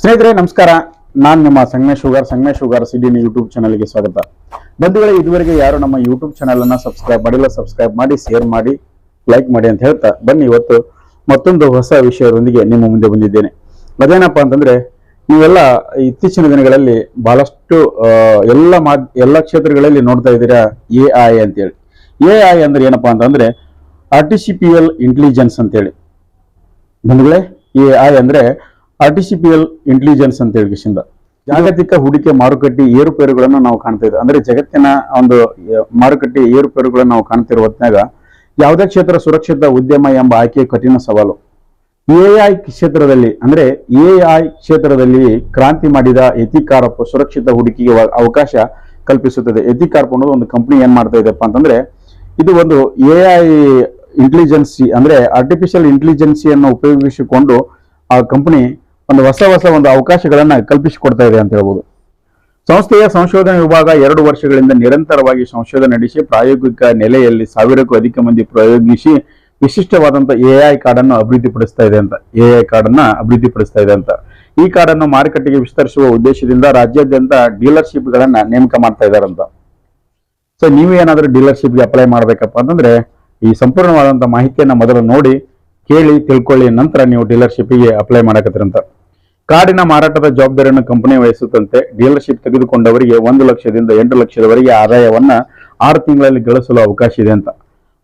ಸ್ನೇಹಿತರೆ, ನಮಸ್ಕಾರ. ನಾನು ನಿಮ್ಮ ಸಂಗಮೇಶ್ ಶುಗರ್ ಸಂಗಮೇಶ್ ಶುಗರ್ ಸಿಡಿನ ಯೂಟ್ಯೂಬ್ ಚಾನಲ್ಗೆ ಸ್ವಾಗತ. ಬಂಧುಗಳೇ, ಇದುವರೆಗೆ ಯಾರು ನಮ್ಮ ಯೂಟ್ಯೂಬ್ ಚಾನಲ್ ಅನ್ನ ಸಬ್ಸ್ಕ್ರೈಬ್ ಮಾಡಿಲ್ಲ ಸಬ್ಸ್ಕ್ರೈಬ್ ಮಾಡಿ ಶೇರ್ ಮಾಡಿ ಲೈಕ್ ಮಾಡಿ ಅಂತ ಹೇಳ್ತಾ ಬನ್ನಿ ಇವತ್ತು ಮತ್ತೊಂದು ಹೊಸ ವಿಷಯದೊಂದಿಗೆ ನಿಮ್ಮ ಮುಂದೆ ಬಂದಿದ್ದೇನೆ. ಅದೇನಪ್ಪ ಅಂತಂದ್ರೆ, ನೀವೆಲ್ಲ ಇತ್ತೀಚಿನ ದಿನಗಳಲ್ಲಿ ಬಹಳಷ್ಟು ಎಲ್ಲ ಮಾ ಎಲ್ಲ ಕ್ಷೇತ್ರಗಳಲ್ಲಿ ನೋಡ್ತಾ ಇದ್ದೀರಾ ಎ ಐ ಅಂತೇಳಿ. ಎ ಐ ಅಂದ್ರೆ ಏನಪ್ಪಾ ಅಂತಂದ್ರೆ ಆರ್ಟಿಸಿಪಿಯಲ್ ಇಂಟೆಲಿಜೆನ್ಸ್ ಅಂತೇಳಿ. ಬಂಧುಗಳೇ ಎ ಐ ಅಂದ್ರೆ ಆರ್ಟಿಸಿಪಿಯಲ್ ಇಂಟೆಲಿಜೆನ್ಸ್ ಅಂತ ಹೇಳಿ ಕಿಶಿಂದ ಜಾಗತಿಕ ಹೂಡಿಕೆ ಮಾರುಕಟ್ಟೆ ಏರುಪೇರುಗಳನ್ನು ನಾವು ಕಾಣ್ತಾ ಇದ್ದೇವೆ. ಅಂದ್ರೆ ಜಗತ್ತಿನ ಒಂದು ಮಾರುಕಟ್ಟೆ ಏರುಪೇರುಗಳನ್ನು ನಾವು ಕಾಣ್ತಿರುವ ಹೊತ್ನ್ಯಾಗ ಯಾವುದೇ ಕ್ಷೇತ್ರ ಸುರಕ್ಷಿತ, ಉದ್ಯಮ ಎಂಬ ಆಯ್ಕೆ ಕಠಿಣ ಸವಾಲು. ಎಐ ಕ್ಷೇತ್ರದಲ್ಲಿ, ಅಂದ್ರೆ ಎಐ ಕ್ಷೇತ್ರದಲ್ಲಿ ಕ್ರಾಂತಿ ಮಾಡಿದ ಎಥಿಕಾರ್ಪ್ ಸುರಕ್ಷಿತ ಹೂಡಿಕೆಗೆ ಅವಕಾಶ ಕಲ್ಪಿಸುತ್ತದೆ. ಎಥಿಕಾರ್ಪ್ ಅನ್ನೋದು ಒಂದು ಕಂಪನಿ ಏನ್ ಮಾಡ್ತಾ ಇದೆಪ್ಪ ಅಂತಂದ್ರೆ, ಇದು ಒಂದು ಎಐ ಇಂಟೆಲಿಜೆನ್ಸಿ ಅಂದ್ರೆ ಆರ್ಟಿಫಿಷಿಯಲ್ ಇಂಟೆಲಿಜೆನ್ಸಿಯನ್ನು ಉಪಯೋಗಿಸಿಕೊಂಡು ಆ ಕಂಪನಿ ಒಂದು ಹೊಸ ಹೊಸ ಒಂದು ಅವಕಾಶಗಳನ್ನ ಕಲ್ಪಿಸಿಕೊಡ್ತಾ ಇದೆ ಅಂತ ಹೇಳ್ಬೋದು. ಸಂಸ್ಥೆಯ ಸಂಶೋಧನಾ ವಿಭಾಗ ಎರಡು ವರ್ಷಗಳಿಂದ ನಿರಂತರವಾಗಿ ಸಂಶೋಧನೆ ನಡೆಸಿ ಪ್ರಾಯೋಗಿಕ ನೆಲೆಯಲ್ಲಿ ಸಾವಿರಕ್ಕೂ ಅಧಿಕ ಮಂದಿ ಪ್ರಯೋಗಿಸಿ ವಿಶಿಷ್ಟವಾದಂತ ಐ ಕಾರ್ಡ್ ಅನ್ನು ಅಭಿವೃದ್ಧಿಪಡಿಸ್ತಾ ಇದೆ ಅಂತ. ಎಐ ಕಾರ್ಡ್ ಅನ್ನ ಅಭಿವೃದ್ಧಿಪಡಿಸ್ತಾ ಇದೆ ಅಂತ. ಈ ಕಾರ್ಡ್ ಅನ್ನು ಮಾರುಕಟ್ಟೆಗೆ ವಿಸ್ತರಿಸುವ ಉದ್ದೇಶದಿಂದ ರಾಜ್ಯಾದ್ಯಂತ ಡೀಲರ್ಶಿಪ್ ಗಳನ್ನ ನೇಮಕ ಮಾಡ್ತಾ ಇದಾರಂತ ಸೊ ನೀವು ಏನಾದ್ರೂ ಡೀಲರ್ಶಿಪ್ಗೆ ಅಪ್ಲೈ ಮಾಡ್ಬೇಕಪ್ಪ ಅಂತಂದ್ರೆ ಈ ಸಂಪೂರ್ಣವಾದಂತ ಮಾಹಿತಿಯನ್ನ ಮೊದಲು ನೋಡಿ ಕೇಳಿ ತಿಳ್ಕೊಳ್ಳಿ, ನಂತರ ನೀವು ಡೀಲರ್ಶಿಪ್ಗೆ ಅಪ್ಲೈ ಮಾಡಕತ್ತೀರಂತ ಕಾಡಿನ ಮಾರಾಟದ ಜವಾಬ್ದಾರಿಯನ್ನು ಕಂಪನಿ ವಹಿಸುತ್ತಂತೆ ಡೀಲರ್ಶಿಪ್ ತೆಗೆದುಕೊಂಡವರಿಗೆ ಒಂದು ಲಕ್ಷದಿಂದ ಎಂಟು ಲಕ್ಷದವರೆಗೆ ಆದಾಯವನ್ನ ಆರು ತಿಂಗಳಲ್ಲಿ ಗಳಿಸಲು ಅವಕಾಶ ಇದೆ ಅಂತ.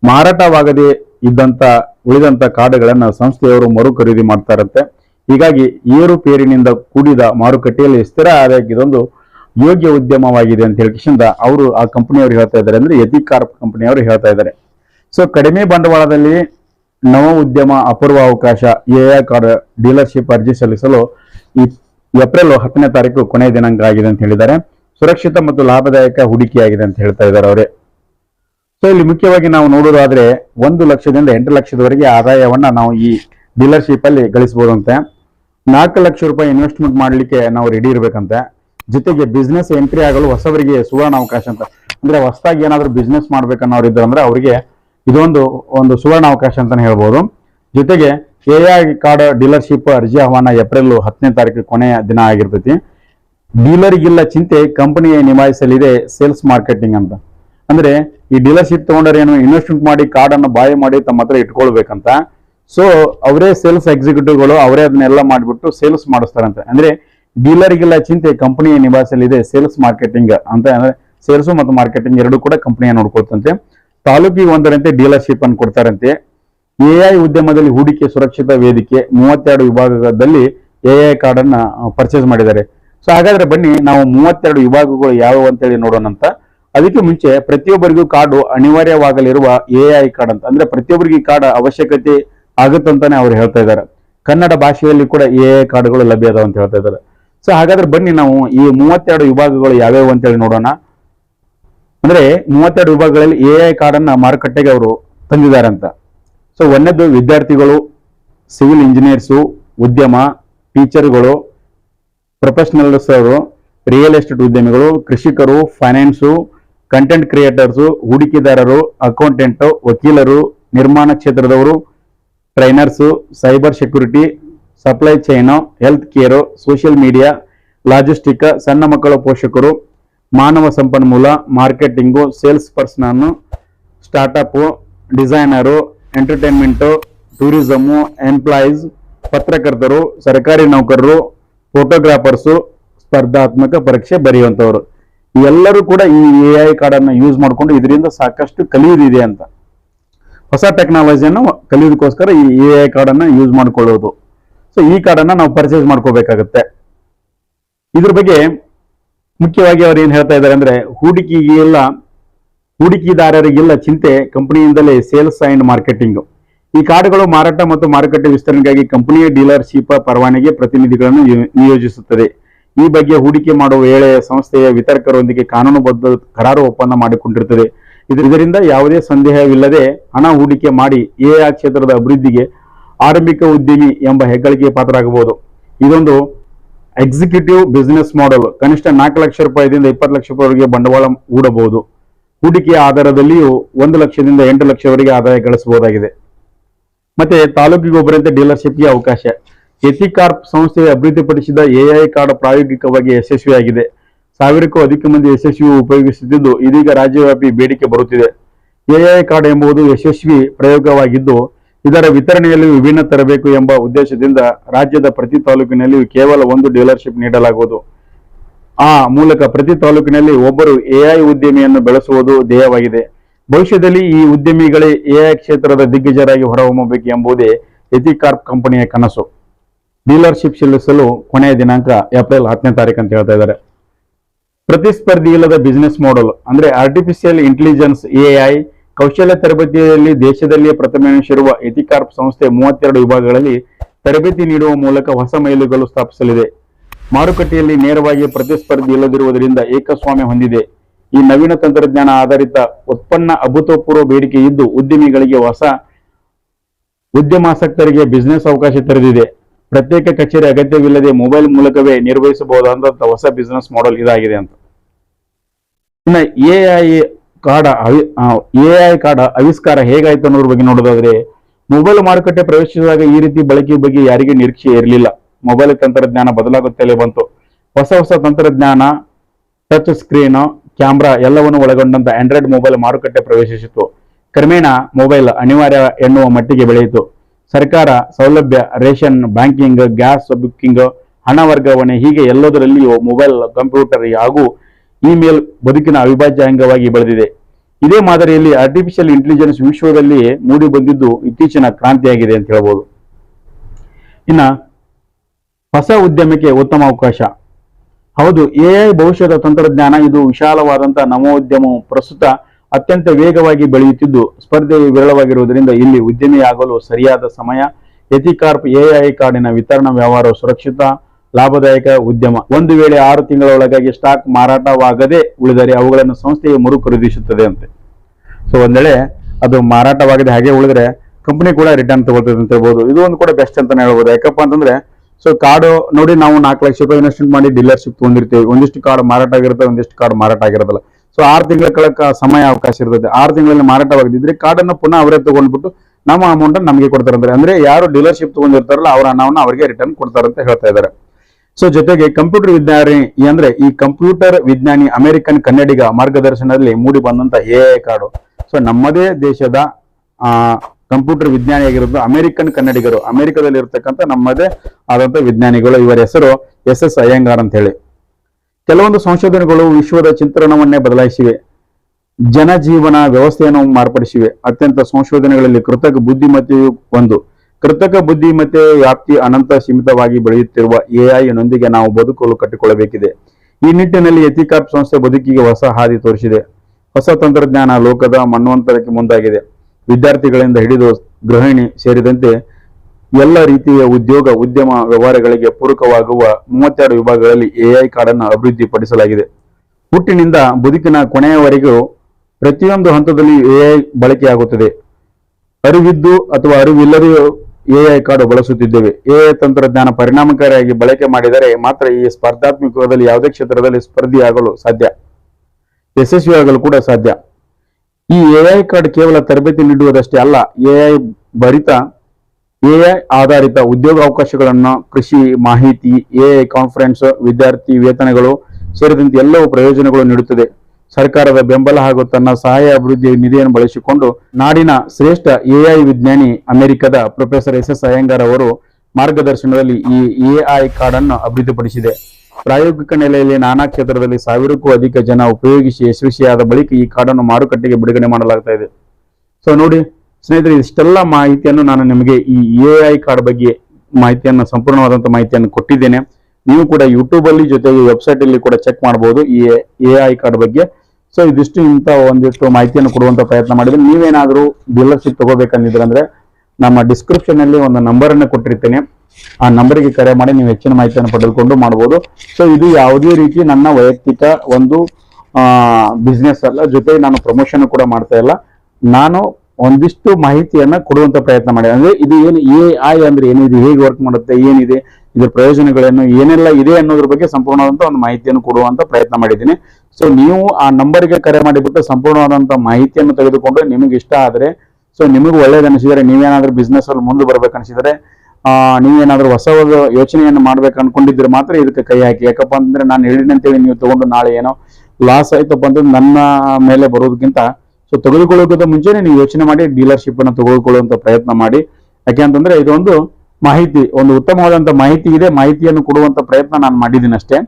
ಮಾರಾಟವಾಗದೆ ಇದ್ದಂತ, ಉಳಿದಂತ ಕಾರ್ಡ್ಗಳನ್ನ ಸಂಸ್ಥೆಯವರು ಮರು ಖರೀದಿ ಮಾಡ್ತಾರಂತೆ. ಹೀಗಾಗಿ ಏರುಪೇರಿನಿಂದ ಕೂಡಿದ ಮಾರುಕಟ್ಟೆಯಲ್ಲಿ ಸ್ಥಿರ ಆದಾಯಕ್ಕೆ ಇದೊಂದು ಯೋಗ್ಯ ಉದ್ಯಮವಾಗಿದೆ ಅಂತ ಹೇಳಿಕಿಂದ ಅವರು ಆ ಕಂಪನಿಯವರು ಹೇಳ್ತಾ ಇದ್ದಾರೆ ಅಂದ್ರೆ ಎಥಿಕಾರ್ಪ್ ಕಂಪನಿಯವರು ಹೇಳ್ತಾ ಇದ್ದಾರೆ. ಸೊ ಕಡಿಮೆ ಬಂಡವಾಳದಲ್ಲಿ ನವ ಉದ್ಯಮ ಅಪೂರ್ವ ಅವಕಾಶ, ಎಐ ಕಾರ್ಡ್ ಡೀಲರ್ಶಿಪ್ ಅರ್ಜಿ ಸಲ್ಲಿಸಲು ಈ ಏಪ್ರಿಲ್ ಹತ್ತನೇ ತಾರೀಕು ಕೊನೆಯ ದಿನಾಂಕ ಆಗಿದೆ ಅಂತ ಹೇಳಿದ್ದಾರೆ. ಸುರಕ್ಷಿತ ಮತ್ತು ಲಾಭದಾಯಕ ಹೂಡಿಕೆಯಾಗಿದೆ ಅಂತ ಹೇಳ್ತಾ ಇದ್ದಾರೆ ಅವರೇ. ಸೊ ಇಲ್ಲಿ ಮುಖ್ಯವಾಗಿ ನಾವು ನೋಡೋದಾದ್ರೆ ಒಂದು ಲಕ್ಷದಿಂದ ಎಂಟು ಲಕ್ಷದವರೆಗೆ ಆದಾಯವನ್ನ ನಾವು ಈ ಡೀಲರ್ಶಿಪ್ ಅಲ್ಲಿ ಗಳಿಸಬಹುದಂತೆ. ನಾಲ್ಕು ಲಕ್ಷ ರೂಪಾಯಿ ಇನ್ವೆಸ್ಟ್ಮೆಂಟ್ ಮಾಡ್ಲಿಕ್ಕೆ ನಾವು ರೆಡಿ ಇರಬೇಕಂತೆ. ಜೊತೆಗೆ ಬಿಸ್ನೆಸ್ ಎಂಟ್ರಿ ಆಗಲು ಹೊಸವರಿಗೆ ಸುವರ್ಣ ಅವಕಾಶ ಅಂತ. ಅಂದ್ರೆ ಹೊಸದಾಗಿ ಏನಾದ್ರು ಬಿಸ್ನೆಸ್ ಮಾಡ್ಬೇಕನ್ನೋರು ಇದ್ರು ಅಂದ್ರೆ ಅವರಿಗೆ ಇದೊಂದು, ಒಂದು ಸುವರ್ಣ ಅವಕಾಶ ಅಂತಾನೆ ಹೇಳ್ಬೋದು. ಜೊತೆಗೆ ಎಐ ಕಾರ್ಡ್ ಡೀಲರ್ಶಿಪ್ ಅರ್ಜಿ ಆಹ್ವಾನ ಏಪ್ರಿಲ್ ಹತ್ತನೇ ತಾರೀಕು ಕೊನೆಯ ದಿನ ಆಗಿರ್ತೈತಿ. ಡೀಲರ್ಗಿಲ್ಲ ಚಿಂತೆ ಕಂಪನಿ ನಿಭಾಯಿಸಲಿದೆ ಸೇಲ್ಸ್ ಮಾರ್ಕೆಟಿಂಗ್ ಅಂತ. ಅಂದ್ರೆ ಈ ಡೀಲರ್ಶಿಪ್ ತಗೊಂಡ್ರೆ ಏನು ಇನ್ವೆಸ್ಟ್ಮೆಂಟ್ ಮಾಡಿ ಕಾರ್ಡ್ ಅನ್ನು ಬಾಯ್ ಮಾಡಿ ತಮ್ಮ ಹತ್ರ ಇಟ್ಕೊಳ್ಬೇಕಂತ. ಸೊ ಅವರೇ ಸೇಲ್ಸ್ ಎಕ್ಸಿಕ್ಯೂಟಿವ್ಗಳು ಅವರೇ ಅದನ್ನೆಲ್ಲ ಮಾಡಿಬಿಟ್ಟು ಸೇಲ್ಸ್ ಮಾಡಿಸ್ತಾರಂತೆ. ಅಂದ್ರೆ ಡೀಲರ್ಗಿಲ್ಲ ಚಿಂತೆ ಕಂಪನಿ ನಿಭಾಯಿಸಲಿದೆ ಸೇಲ್ಸ್ ಮಾರ್ಕೆಟಿಂಗ್ ಅಂತ. ಅಂದ್ರೆ ಸೇಲ್ಸ್ ಮತ್ತು ಮಾರ್ಕೆಟಿಂಗ್ ಎರಡು ಕೂಡ ಕಂಪನಿಯ ನೋಡ್ಕೊಳ್ತಂತೆ. ತಾಲೂಕಿಗೆ ಒಂದರಂತೆ ಡೀಲರ್ಶಿಪ್ ಅನ್ನು ಕೊಡ್ತಾರಂತೆ. ಎಐ ಉದ್ಯಮದಲ್ಲಿ ಹೂಡಿಕೆ ಸುರಕ್ಷಿತ ವೇದಿಕೆ ಮೂವತ್ತೆರಡು ವಿಭಾಗದಲ್ಲಿ ಎಐ ಕಾರ್ಡ್ ಅನ್ನ ಪರ್ಚೇಸ್ ಮಾಡಿದ್ದಾರೆ. ಸೊ ಹಾಗಾದ್ರೆ ಬನ್ನಿ, ನಾವು ಮೂವತ್ತೆರಡು ವಿಭಾಗಗಳು ಯಾವುವು ಅಂತೇಳಿ ನೋಡೋಣ ಅಂತ. ಅದಕ್ಕೆ ಮುಂಚೆ ಪ್ರತಿಯೊಬ್ಬರಿಗೂ ಕಾರ್ಡು ಅನಿವಾರ್ಯವಾಗಲಿರುವ ಎಐ ಕಾರ್ಡ್ ಅಂತ. ಅಂದ್ರೆ ಪ್ರತಿಯೊಬ್ಬರಿಗೆ ಕಾರ್ಡ್ ಅವಶ್ಯಕತೆ ಆಗುತ್ತಂತಾನೆ ಅವ್ರು ಹೇಳ್ತಾ ಇದ್ದಾರೆ. ಕನ್ನಡ ಭಾಷೆಯಲ್ಲಿ ಕೂಡ ಎಐ ಕಾರ್ಡ್ಗಳು ಲಭ್ಯ ಅದಾವ ಅಂತ ಹೇಳ್ತಾ ಇದ್ದಾರೆ. ಸೊ ಹಾಗಾದ್ರೆ ಬನ್ನಿ ನಾವು ಈ ಮೂವತ್ತೆರಡು ವಿಭಾಗಗಳು ಯಾವ್ಯಾವು ಅಂತೇಳಿ ನೋಡೋಣ. ಅಂದ್ರೆ ಮೂವತ್ತೆರಡು ವಿಭಾಗಗಳಲ್ಲಿ ಎಐ ಕಾರ್ಡ್ ಅನ್ನ ಮಾರುಕಟ್ಟೆಗೆ ಅವರು ತಂದಿದ್ದಾರೆ ಅಂತ. ಸೊ ಒಂದನೇದು ವಿದ್ಯಾರ್ಥಿಗಳು ಸಿವಿಲ್ ಇಂಜಿನಿಯರ್ಸು ಉದ್ಯಮ ಟೀಚರ್ಗಳು ಪ್ರೊಫೆಷನಲ್ಸ್ ಅವರು ರಿಯಲ್ ಎಸ್ಟೇಟ್ ಉದ್ಯಮಿಗಳು, ಕೃಷಿಕರು ಫೈನಾನ್ಸು ಕಂಟೆಂಟ್ ಕ್ರಿಯೇಟರ್ಸು ಹೂಡಿಕೆದಾರರು ಅಕೌಂಟೆಂಟ್ ವಕೀಲರು, ನಿರ್ಮಾಣ ಕ್ಷೇತ್ರದವರು trainers cyber security supply chain health care social media logistic ಸಣ್ಣ ಮಕ್ಕಳ ಪೋಷಕರು, ಮಾನವ ಸಂಪನ್ಮೂಲ marketing sales ಪರ್ಸನನ್ನು startup designer entertainment tourism employees ಪತ್ರಕರ್ತರು, ಸರ್ಕಾರಿ ನೌಕರರು ಫೋಟೋಗ್ರಾಫರ್ಸು ಸ್ಪರ್ಧಾತ್ಮಕ ಪರೀಕ್ಷೆ ಬರೆಯುವಂಥವ್ರು ಎಲ್ಲರೂ ಕೂಡ ಈ ಎ ಐ ಕಾರ್ಡನ್ನು ಯೂಸ್ ಮಾಡಿಕೊಂಡು ಇದರಿಂದ ಸಾಕಷ್ಟು ಕಲಿಯುವುದಿದೆ ಅಂತ. ಹೊಸ ಟೆಕ್ನಾಲಜಿಯನ್ನು ಕಲಿಯೋದಕ್ಕೋಸ್ಕರ ಈ ಎ ಐ ಕಾರ್ಡನ್ನು ಯೂಸ್ ಮಾಡ್ಕೊಳ್ಳೋದು. ಸೊ ಈ ಕಾರ್ಡನ್ನು ನಾವು ಪರ್ಚೇಸ್ ಮಾಡ್ಕೋಬೇಕಾಗತ್ತೆ. ಇದ್ರ ಬಗ್ಗೆ ಮುಖ್ಯವಾಗಿ ಅವ್ರು ಏನು ಹೇಳ್ತಾ ಇದ್ದಾರೆ ಅಂದ್ರೆ, ಹೂಡಿಕೆಗೆಲ್ಲ ಹೂಡಿಕೆದಾರರಿಗೆಲ್ಲ ಚಿಂತೆ ಕಂಪನಿಯಿಂದಲೇ ಸೇಲ್ಸ್ ಅಂಡ್ ಮಾರ್ಕೆಟಿಂಗ್. ಈ ಕಾರ್ಡ್ಗಳು ಮಾರಾಟ ಮತ್ತು ಮಾರುಕಟ್ಟೆ ವಿಸ್ತರಣೆಗಾಗಿ ಕಂಪನಿಯ ಡೀಲರ್ಶಿಪ್ ಪರವಾನಗಿ ಪ್ರತಿನಿಧಿಗಳನ್ನು ನಿಯೋಜಿಸುತ್ತದೆ. ಈ ಬಗ್ಗೆ ಹೂಡಿಕೆ ಮಾಡುವ ವೇಳೆ ಸಂಸ್ಥೆಯ ವಿತರಕರೊಂದಿಗೆ ಕಾನೂನುಬದ್ಧ ಕರಾರು ಒಪ್ಪಂದ ಮಾಡಿಕೊಂಡಿರುತ್ತದೆ. ಇದು- ಇದರಿಂದ ಯಾವುದೇ ಸಂದೇಹವಿಲ್ಲದೆ ಹಣ ಹೂಡಿಕೆ ಮಾಡಿ ಎಐ ಕ್ಷೇತ್ರದ ಅಭಿವೃದ್ಧಿಗೆ ಆರಂಭಿಕ ಉದ್ಯಮಿ ಎಂಬ ಹೆಗ್ಗಳಿಕೆ ಪಾತ್ರರಾಗಬಹುದು. ಇದೊಂದು ಎಕ್ಸಿಕ್ಯೂಟಿವ್ ಬಿಸಿನೆಸ್ ಮಾಡೆಲ್. ಕನಿಷ್ಠ ನಾಲ್ಕು ಲಕ್ಷ ರೂಪಾಯಿದಿಂದ ಇಪ್ಪತ್ತು ಲಕ್ಷ ರೂಪಾಯಿವರೆಗೆ ಬಂಡವಾಳ ಹೂಡಬಹುದು. ಹೂಡಿಕೆಯ ಆಧಾರದಲ್ಲಿಯೂ ಒಂದು ಲಕ್ಷದಿಂದ ಎಂಟು ಲಕ್ಷವರೆಗೆ ಆದಾಯ ಗಳಿಸಬಹುದಾಗಿದೆ. ಮತ್ತೆ ತಾಲೂಕಿಗೆ ಒಬ್ಬರಂತೆ ಡೀಲರ್ಶಿಪ್ಗೆ ಅವಕಾಶ. ಎಥಿಕಾರ್ಪ್ ಸಂಸ್ಥೆ ಅಭಿವೃದ್ಧಿಪಡಿಸಿದ ಎಐ ಕಾರ್ಡ್ ಪ್ರಾಯೋಗಿಕವಾಗಿ ಯಶಸ್ವಿಯಾಗಿದೆ. ಸಾವಿರಕ್ಕೂ ಅಧಿಕ ಮಂದಿ ಯಶಸ್ವಿ ಉಪಯೋಗಿಸುತ್ತಿದ್ದು, ಇದೀಗ ರಾಜ್ಯವ್ಯಾಪಿ ಬೇಡಿಕೆ ಬರುತ್ತಿದೆ. ಎಐ ಕಾರ್ಡ್ ಎಂಬುದು ಯಶಸ್ವಿ ಪ್ರಯೋಗವಾಗಿದ್ದು, ಇದರ ವಿತರಣೆಯಲ್ಲಿ ವಿಭಿನ್ನ ತರಬೇಕು ಎಂಬ ಉದ್ದೇಶದಿಂದ ರಾಜ್ಯದ ಪ್ರತಿ ತಾಲೂಕಿನಲ್ಲಿ ಕೇವಲ ಒಂದು ಡೀಲರ್ಶಿಪ್ ನೀಡಲಾಗುವುದು. ಆ ಮೂಲಕ ಪ್ರತಿ ತಾಲೂಕಿನಲ್ಲಿ ಒಬ್ಬರು ಎಐ ಉದ್ಯಮಿಯನ್ನು ಬೆಳೆಸುವುದು ಧ್ಯೇಯವಾಗಿದೆ. ಭವಿಷ್ಯದಲ್ಲಿ ಈ ಉದ್ಯಮಿಗಳೇ ಎಐ ಕ್ಷೇತ್ರದ ದಿಗ್ಗಜರಾಗಿ ಹೊರಹೊಮ್ಮಬೇಕು ಎಂಬುದೇ ಎಥಿಕಾರ್ಪ್ ಕಂಪನಿಯ ಕನಸು. ಡೀಲರ್ಶಿಪ್ ಸಲ್ಲಿಸಲು ಕೊನೆಯ ದಿನಾಂಕ ಏಪ್ರಿಲ್ ಹತ್ತನೇ ತಾರೀಕು ಅಂತ ಹೇಳ್ತಾ ಇದ್ದಾರೆ. ಪ್ರತಿಸ್ಪರ್ಧಿ ಇಲ್ಲದ ಬಿಸಿನೆಸ್ ಮಾಡೆಲ್, ಅಂದ್ರೆ ಆರ್ಟಿಫಿಷಿಯಲ್ ಇಂಟೆಲಿಜೆನ್ಸ್ ಎಐ ಕೌಶಲ್ಯ ತರಬೇತಿಯಲ್ಲಿ ದೇಶದಲ್ಲಿಯೇ ಪ್ರಥಮ ಎನಿಸಿರುವ ಎಥಿಕಾರ್ಪ್ ಸಂಸ್ಥೆ ಮೂವತ್ತೆರಡು ವಿಭಾಗಗಳಲ್ಲಿ ತರಬೇತಿ ನೀಡುವ ಮೂಲಕ ಹೊಸ ಮೈಲುಗಲ್ಲು ಸ್ಥಾಪಿಸಲಿದೆ. ಮಾರುಕಟ್ಟೆಯಲ್ಲಿ ನೇರವಾಗಿ ಪ್ರತಿಸ್ಪರ್ಧಿ ಇಲ್ಲದಿರುವುದರಿಂದ ಏಕಸ್ವಾಮ್ಯ ಹೊಂದಿದೆ. ಈ ನವೀನ ತಂತ್ರಜ್ಞಾನ ಆಧಾರಿತ ಉತ್ಪನ್ನ ಅಭೂತಪೂರ್ವ ಬೇಡಿಕೆ ಇದ್ದು, ಉದ್ಯಮಿಗಳಿಗೆ ಹೊಸ ಉದ್ಯಮಾಸಕ್ತರಿಗೆ ಬಿಸಿನೆಸ್ ಅವಕಾಶ ತೆರೆದಿದೆ. ಪ್ರತ್ಯೇಕ ಕಚೇರಿ ಅಗತ್ಯವಿಲ್ಲದೆ ಮೊಬೈಲ್ ಮೂಲಕವೇ ನಿರ್ವಹಿಸಬಹುದಾದಂತಹ ಹೊಸ ಬಿಸಿನೆಸ್ ಮಾಡೆಲ್ ಇದಾಗಿದೆ ಅಂತ. ಇನ್ನು ಎಐ ಕಾರ್ಡ್ ಐ ಕಾರ್ಡ್ ಆವಿಷ್ಕಾರ ಹೇಗಾಯ್ತು ಅನ್ನೋದ್ರ ಬಗ್ಗೆ ನೋಡೋದಾದ್ರೆ ಮೊಬೈಲ್ ಮಾರುಕಟ್ಟೆ ಪ್ರವೇಶಿಸಿದಾಗ ಈ ರೀತಿ ಬಳಕೆ ಬಗ್ಗೆ ಯಾರಿಗೆ ನಿರೀಕ್ಷೆ ಇರಲಿಲ್ಲ. ಮೊಬೈಲ್ ತಂತ್ರಜ್ಞಾನ ಬದಲಾಗುತ್ತಲೇ ಬಂತು. ಹೊಸ ಹೊಸ ತಂತ್ರಜ್ಞಾನ ಟಚ್ ಸ್ಕ್ರೀನ್ ಕ್ಯಾಮ್ರಾ ಎಲ್ಲವನ್ನು ಒಳಗೊಂಡಂತ ಆಂಡ್ರಾಯ್ಡ್ ಮೊಬೈಲ್ ಮಾರುಕಟ್ಟೆ ಪ್ರವೇಶಿಸಿತು. ಕ್ರಮೇಣ ಮೊಬೈಲ್ ಅನಿವಾರ್ಯ ಎನ್ನುವ ಮಟ್ಟಿಗೆ ಬೆಳೆಯಿತು. ಸರ್ಕಾರ ಸೌಲಭ್ಯ, ರೇಷನ್ ಬ್ಯಾಂಕಿಂಗ್ ಗ್ಯಾಸ್ ಬುಕ್ಕಿಂಗ್ ಹಣ ವರ್ಗಾವಣೆ ಹೀಗೆ ಎಲ್ಲದರಲ್ಲಿಯೂ ಮೊಬೈಲ್ ಕಂಪ್ಯೂಟರ್ ಹಾಗೂ ಇಮೇಲ್ ಬದುಕಿನ ಅವಿಭಾಜ್ಯ ಅಂಗವಾಗಿ ಬೆಳೆದಿದೆ. ಇದೇ ಮಾದರಿಯಲ್ಲಿ ಆರ್ಟಿಫಿಷಿಯಲ್ ಇಂಟೆಲಿಜೆನ್ಸ್ ವಿಶ್ವದಲ್ಲಿ ಮೂಡಿ ಬಂದಿದ್ದು ಇತ್ತೀಚಿನ ಕ್ರಾಂತಿಯಾಗಿದೆ ಅಂತ ಹೇಳಬಹುದು ಇನ್ನ ಹೊಸ ಉದ್ಯಮಕ್ಕೆ ಉತ್ತಮ ಅವಕಾಶ. ಹೌದು ಎಐ ಭವಿಷ್ಯದ ತಂತ್ರಜ್ಞಾನ ಇದು ವಿಶಾಲವಾದಂತಹ ನವೋದ್ಯಮವು ಪ್ರಸ್ತುತ ಅತ್ಯಂತ ವೇಗವಾಗಿ ಬೆಳೆಯುತ್ತಿದ್ದು ಸ್ಪರ್ಧೆ ವಿರಳವಾಗಿರುವುದರಿಂದ ಇಲ್ಲಿ ಉದ್ಯಮಿಯಾಗಲು ಸರಿಯಾದ ಸಮಯ, ಎಥಿಕಾರ್ಪ್ ಎಐ ಕಾರ್ಡಿನ ವಿತರಣಾ ವ್ಯವಹಾರ ಸುರಕ್ಷಿತ, ಲಾಭದಾಯಕ ಉದ್ಯಮ. ಒಂದು ವೇಳೆ ಆರು ತಿಂಗಳ ಒಳಗಾಗಿ ಸ್ಟಾಕ್ ಮಾರಾಟವಾಗದೆ ಉಳಿದರೆ ಅವುಗಳನ್ನು ಸಂಸ್ಥೆಯು ಮರು ಖರೀದಿಸುತ್ತದೆ ಅಂತೆ. ಸೊ ಒಂದೇಳೆ ಅದು ಮಾರಾಟವಾಗದೆ ಹಾಗೆ ಉಳಿದ್ರೆ ಕಂಪನಿ ಕೂಡ ರಿಟರ್ನ್ ತಗೊಳ್ತದೆ ಅಂತ ಹೇಳ್ಬೋದು. ಇದು ಒಂದು ಕೂಡ ಬೆಸ್ಟ್ ಅಂತಾನೆ ಹೇಳ್ಬೋದು. ಯಾಕಪ್ಪ ಅಂತಂದ್ರೆ ಸೊ ಕಾರ್ಡು ನೋಡಿ ನಾವು ನಾಲ್ಕು ಲಕ್ಷ ರೂಪಾಯಿ ಇನ್ವೆಸ್ಟ್ಮೆಂಟ್ ಮಾಡಿ ಡೀಲರ್ಶಿಪ್ ತೊಗೊಂಡಿರ್ತೀವಿ. ಒಂದಿಷ್ಟು ಕಾರ್ಡ್ ಮಾರಾಟ ಆಗಿರುತ್ತೆ, ಒಂದಿಷ್ಟು ಕಾರ್ಡ್ ಮಾರಾಟ ಆಗಿರೋದಿಲ್ಲ. ಸೊ ಆರು ತಿಂಗಳ ಕಳಕ ಸಮಯ ಅವಕಾಶ ಇರ್ತದೆ. ಆರು ತಿಂಗಳಲ್ಲಿ ಮಾರಾಟವಾಗದಿದ್ರೆ ಕಾರ್ಡನ್ನು ಪುನಃ ಅವರೇ ತಗೊಂಡ್ಬಿಟ್ಟು ನಮ್ಮ ಅಮೌಂಟ್ ನಮಗೆ ಕೊಡ್ತಾರೆ ಅಂದ್ರೆ ಯಾರು ಡೀಲರ್ಶಿಪ್ ತಗೊಂಡಿರ್ತಾರಲ್ಲ, ಅವರ ಹಣವನ್ನು ಅವರಿಗೆ ರಿಟರ್ನ್ ಕೊಡ್ತಾರೆ ಅಂತ ಹೇಳ್ತಾ ಇದ್ದಾರೆ. ಸೊ ಜೊತೆಗೆ ಕಂಪ್ಯೂಟರ್ ವಿಜ್ಞಾನಿ ಅಂದ್ರೆ ಈ ಕಂಪ್ಯೂಟರ್ ವಿಜ್ಞಾನಿ ಅಮೆರಿಕನ್ ಕನ್ನಡಿಗ ಮಾರ್ಗದರ್ಶನದಲ್ಲಿ ಮೂಡಿ ಬಂದಂತ ಎ ಕಾರ್ಡು ಸೊ ನಮ್ಮದೇ ದೇಶದ ಕಂಪ್ಯೂಟರ್ ವಿಜ್ಞಾನಿಯಾಗಿರೋದು ಅಮೆರಿಕನ್ ಕನ್ನಡಿಗರು. ಅಮೆರಿಕದಲ್ಲಿ ಇರತಕ್ಕಂಥ ನಮ್ಮದೇ ಆದಂತ ವಿಜ್ಞಾನಿಗಳು ಇವರ ಹೆಸರು ಎಸ್ ಎಸ್ ಅಯ್ಯಂಗಾರ್ ಅಂತ ಹೇಳಿ. ಕೆಲವೊಂದು ಸಂಶೋಧನೆಗಳು ವಿಶ್ವದ ಚಿಂತನವನ್ನೇ ಬದಲಾಯಿಸಿವೆ. ಜನಜೀವನ ವ್ಯವಸ್ಥೆಯನ್ನು ಮಾರ್ಪಡಿಸಿವೆ. ಅತ್ಯಂತ ಸಂಶೋಧನೆಗಳಲ್ಲಿ ಕೃತಕ ಬುದ್ಧಿಮತ್ತೆಯು ಒಂದು. ಕೃತಕ ಬುದ್ಧಿಮತ್ತೆ ವ್ಯಾಪ್ತಿ ಅನಂತ ಸೀಮಿತವಾಗಿ ಬೆಳೆಯುತ್ತಿರುವ ಎಐನೊಂದಿಗೆ ನಾವು ಬದುಕಲು ಕಟ್ಟಿಕೊಳ್ಳಬೇಕಿದೆ. ಈ ನಿಟ್ಟಿನಲ್ಲಿ ಎಥಿಕಾಪ್ ಸಂಸ್ಥೆ ಬದುಕಿಗೆ ಹೊಸ ಹಾದಿ ತೋರಿಸಿದೆ. ಹೊಸ ತಂತ್ರಜ್ಞಾನ ಲೋಕದ ಮನ್ವಂತರಕ್ಕೆ ಮುಂದಾಗಿದೆ. ವಿದ್ಯಾರ್ಥಿಗಳಿಂದ ಹಿಡಿದು ಗೃಹಿಣಿ ಸೇರಿದಂತೆ ಎಲ್ಲ ರೀತಿಯ ಉದ್ಯೋಗ, ಉದ್ಯಮ ವ್ಯವಹಾರಗಳಿಗೆ ಪೂರಕವಾಗುವ ಮೂವತ್ತೆರಡು ವಿಭಾಗಗಳಲ್ಲಿ ಎಐ ಕಾರ್ಡನ್ನು ಅಭಿವೃದ್ಧಿಪಡಿಸಲಾಗಿದೆ. ಹುಟ್ಟಿನಿಂದ ಬದುಕಿನ ಕೊನೆಯವರೆಗೂ ಪ್ರತಿಯೊಂದು ಹಂತದಲ್ಲಿ ಎಐ ಬಳಕೆಯಾಗುತ್ತದೆ. ಅರಿವಿದ್ದು ಅಥವಾ ಅರಿವಿಲ್ಲದೆಯೂ ಎಐ ಕಾರ್ಡ್ ಬಳಸುತ್ತಿದ್ದೇವೆ. ಎಐ ತಂತ್ರಜ್ಞಾನ ಪರಿಣಾಮಕಾರಿಯಾಗಿ ಬಳಕೆ ಮಾಡಿದರೆ ಮಾತ್ರ ಈ ಸ್ಪರ್ಧಾತ್ಮಕದಲ್ಲಿ ಯಾವುದೇ ಕ್ಷೇತ್ರದಲ್ಲಿ ಸ್ಪರ್ಧಿಯಾಗಲು ಸಾಧ್ಯ. ಯಶಸ್ವಿಯಾಗಲು ಕೂಡ ಸಾಧ್ಯ. ಈ ಎಐ ಕಾರ್ಡ್ ಕೇವಲ ತರಬೇತಿ ನೀಡುವುದಷ್ಟೇ ಅಲ್ಲ ಎಐ ಭರಿತ ಎಐ ಆಧಾರಿತ ಉದ್ಯೋಗಾವಕಾಶಗಳನ್ನು ಕೃಷಿ ಮಾಹಿತಿ ಎಐ ಕಾನ್ಫರೆನ್ಸ್ ವಿದ್ಯಾರ್ಥಿ ವೇತನಗಳು ಸೇರಿದಂತೆ ಎಲ್ಲವೂ ಪ್ರಯೋಜನಗಳು ನೀಡುತ್ತದೆ. ಸರ್ಕಾರದ ಬೆಂಬಲ ಹಾಗೂ ತನ್ನ ಸಹಾಯ ಅಭಿವೃದ್ಧಿ ನಿಧಿಯನ್ನು ಬಳಸಿಕೊಂಡು ನಾಡಿನ ಶ್ರೇಷ್ಠ ಎಐ ವಿಜ್ಞಾನಿ ಅಮೆರಿಕದ ಪ್ರೊಫೆಸರ್ ಎಸ್ ಎಸ್ ಅಯ್ಯಂಗಾರ್ ಅವರು ಮಾರ್ಗದರ್ಶನದಲ್ಲಿ ಈ ಎಐ ಕಾರ್ಡ್ ಅನ್ನು ಅಭಿವೃದ್ಧಿಪಡಿಸಿದೆ. ಪ್ರಾಯೋಗಿಕ ನೆಲೆಯಲ್ಲಿ ನಾನಾ ಕ್ಷೇತ್ರದಲ್ಲಿ ಸಾವಿರಕ್ಕೂ ಅಧಿಕ ಜನ ಉಪಯೋಗಿಸಿ ಯಶಸ್ವಿಯಾದ ಬಳಿಕ ಈ ಕಾರ್ಡನ್ನು ಮಾರುಕಟ್ಟೆಗೆ ಬಿಡುಗಡೆ ಮಾಡಲಾಗ್ತಾ ಇದೆ. ಸೊ ನೋಡಿ, ಸ್ನೇಹಿತರೆ ಇಷ್ಟೆಲ್ಲ ಮಾಹಿತಿಯನ್ನು ನಾನು ನಿಮಗೆ ಈ ಎ ಐ ಕಾರ್ಡ್ ಬಗ್ಗೆ ಮಾಹಿತಿಯನ್ನು ಸಂಪೂರ್ಣವಾದಂಥ ಮಾಹಿತಿಯನ್ನು ಕೊಟ್ಟಿದ್ದೇನೆ. ನೀವು ಕೂಡ ಯೂಟ್ಯೂಬ್ ಅಲ್ಲಿ ಜೊತೆಗೆ ವೆಬ್ಸೈಟ್ ಅಲ್ಲಿ ಕೂಡ ಚೆಕ್ ಮಾಡಬಹುದು ಈ ಎ ಐ ಕಾರ್ಡ್ ಬಗ್ಗೆ. ಸೊ ಇದಿಷ್ಟು ಇಂಥ ಒಂದಿಷ್ಟು ಮಾಹಿತಿಯನ್ನು ಕೊಡುವಂತ ಪ್ರಯತ್ನ ಮಾಡಿದ್ರೆ ನೀವೇನಾದರೂ ಡೀಲರ್ಶಿಪ್ ತಗೋಬೇಕಂದಿದ್ರೆ ಅಂದ್ರೆ ನಮ್ಮ ಡಿಸ್ಕ್ರಿಪ್ಷನ್ ಅಲ್ಲಿ ಒಂದು ನಂಬರ್ ಅನ್ನು ಕೊಟ್ಟಿರ್ತೇನೆ. ಆ ನಂಬರ್ಗೆ ಕರೆ ಮಾಡಿ ನೀವು ಹೆಚ್ಚಿನ ಮಾಹಿತಿಯನ್ನು ಪಡೆದುಕೊಂಡು ಮಾಡಬಹುದು ಸೊ ಇದು ಯಾವುದೇ ರೀತಿ ನನ್ನ ವೈಯಕ್ತಿಕ ಒಂದು ಬಿಸ್ನೆಸ್ ಅಲ್ಲ. ಜೊತೆ ನಾನು ಪ್ರಮೋಷನ್ ಕೂಡ ಮಾಡ್ತಾ ಇಲ್ಲ. ನಾನು ಒಂದಿಷ್ಟು ಮಾಹಿತಿಯನ್ನ ಕೊಡುವಂತ ಪ್ರಯತ್ನ ಮಾಡಿ ಅಂದ್ರೆ ಇದು ಏನು ಎ ಐ ಅಂದ್ರೆ ಇದು ಹೇಗೆ ವರ್ಕ್ ಮಾಡುತ್ತೆ? ಏನಿದೆ? ಇದ್ರ ಪ್ರಯೋಜನಗಳೇನು? ಏನೆಲ್ಲ ಇದೆ ಅನ್ನೋದ್ರ ಬಗ್ಗೆ ಸಂಪೂರ್ಣವಾದಂತ ಒಂದು ಮಾಹಿತಿಯನ್ನು ಕೊಡುವಂತ ಪ್ರಯತ್ನ ಮಾಡಿದ್ದೀನಿ. ಸೊ ನೀವು ಆ ನಂಬರ್ಗೆ ಕರೆ ಮಾಡಿಬಿಟ್ಟು ಸಂಪೂರ್ಣವಾದಂತ ಮಾಹಿತಿಯನ್ನು ತೆಗೆದುಕೊಂಡು ನಿಮಗೆ ಇಷ್ಟ ಆದ್ರೆ ಸೊ ನಿಮಗೆ ಒಳ್ಳೇದು ಅನಿಸಿದರೆ ನೀವೇನಾದ್ರೂ ಬಿಸ್ನೆಸ್ ಅಲ್ಲಿ ಮುಂದೆ ಬರ್ಬೇಕು ಅನಿಸಿದರೆ ಆ, ನೀವೇನಾದ್ರೂ ಹೊಸ ಯೋಚನೆಯನ್ನು ಮಾಡ್ಬೇಕು ಅನ್ಕೊಂಡಿದ್ರೆ ಮಾತ್ರ ಇದಕ್ಕೆ ಕೈ ಹಾಕಿ. ಯಾಕಪ್ಪ ಅಂತಂದ್ರೆ ನಾನು ಹೇಳಿದಂತೇಳಿ ನೀವು ತಗೊಂಡು ನಾಳೆ ಏನೋ ಲಾಸ್ ಆಯ್ತಪ್ಪ ಅಂತಂದ್ರೆ ನನ್ನ ಮೇಲೆ ಬರೋದಕ್ಕಿಂತ ಸೊ ತೆಗೆದುಕೊಳ್ಳೋಕ್ಕಿಂತ ಮುಂಚೆನೆ ನೀವು ಯೋಚನೆ ಮಾಡಿ ಡೀಲರ್ಶಿಪ್ ಅನ್ನು ತೆಗೆದುಕೊಳ್ಳುವಂತ ಪ್ರಯತ್ನ ಮಾಡಿ. ಯಾಕೆ ಅಂತಂದ್ರೆ ಇದೊಂದು ಮಾಹಿತಿ, ಒಂದು ಉತ್ತಮವಾದಂತ ಮಾಹಿತಿ ಇದೆ, ಮಾಹಿತಿಯನ್ನು ಕೊಡುವಂತ ಪ್ರಯತ್ನ ನಾನು ಮಾಡಿದ್ದೀನಿ ಅಷ್ಟೇ.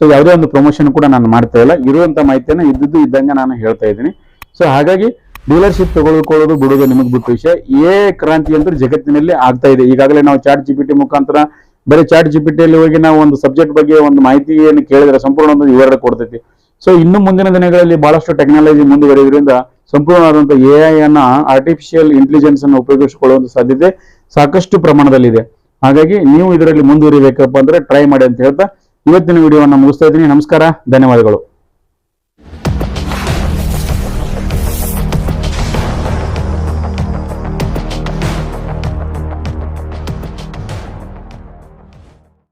ಸೊ ಯಾವುದೇ ಒಂದು ಪ್ರಮೋಷನ್ ಕೂಡ ನಾನು ಮಾಡ್ತಾ ಇಲ್ಲ. ಇರುವಂತ ಮಾಹಿತಿಯನ್ನು ಇದ್ದಿದ್ದು ಇದ್ದಂಗೆ ನಾನು ಹೇಳ್ತಾ ಇದ್ದೀನಿ. ಸೊ ಹಾಗಾಗಿ ಡೀಲರ್ಶಿಪ್ ತಗೊಳ್ಕೊಳ್ಳೋದು ಬಿಡೋದು ನಿಮಗೆ ಬಿಟ್ಟು ವಿಷಯ. ಏ ಕ್ರಾಂತಿ ಅಂದ್ರೆ ಜಗತ್ತಿನಲ್ಲಿ ಆಗ್ತಾ ಇದೆ. ಈಗಾಗಲೇ ನಾವು ಚಾಟ್ ಜಿ ಪಿ ಟಿ ಮುಖಾಂತರ ಬರೀ ಚಾಟ್ ಜಿ ಪಿ ಹೋಗಿ ನಾವು ಒಂದು ಸಬ್ಜೆಕ್ಟ್ ಬಗ್ಗೆ ಒಂದು ಮಾಹಿತಿಯನ್ನು ಕೇಳಿದ್ರೆ ಸಂಪೂರ್ಣ ಒಂದು ವಿವರ ಕೊಡ್ತೈತಿ. ಸೊ ಇನ್ನು ಮುಂದಿನ ದಿನಗಳಲ್ಲಿ ಬಹಳಷ್ಟು ಟೆಕ್ನಾಲಜಿ ಮುಂದುವರಿಯೋದ್ರಿಂದ ಸಂಪೂರ್ಣವಾದಂತಹ ಎ ಐ ಅನ್ನ ಆರ್ಟಿಫಿಷಿಯಲ್ ಇಂಟೆಲಿಜೆನ್ಸ್ ಅನ್ನು ಉಪಯೋಗಿಸಿಕೊಳ್ಳುವಂತ ಸಾಧ್ಯತೆ ಸಾಕಷ್ಟು ಪ್ರಮಾಣದಲ್ಲಿದೆ. ಹಾಗಾಗಿ ನೀವು ಇದರಲ್ಲಿ ಮುಂದುವರಿಬೇಕಪ್ಪ ಅಂದ್ರೆ ಟ್ರೈ ಮಾಡಿ ಅಂತ ಹೇಳ್ತಾ ಇವತ್ತಿನ ವಿಡಿಯೋವನ್ನು ಮುಗಿಸ್ತಾ ಇದ್ದೀನಿ. ನಮಸ್ಕಾರ, ಧನ್ಯವಾದಗಳು.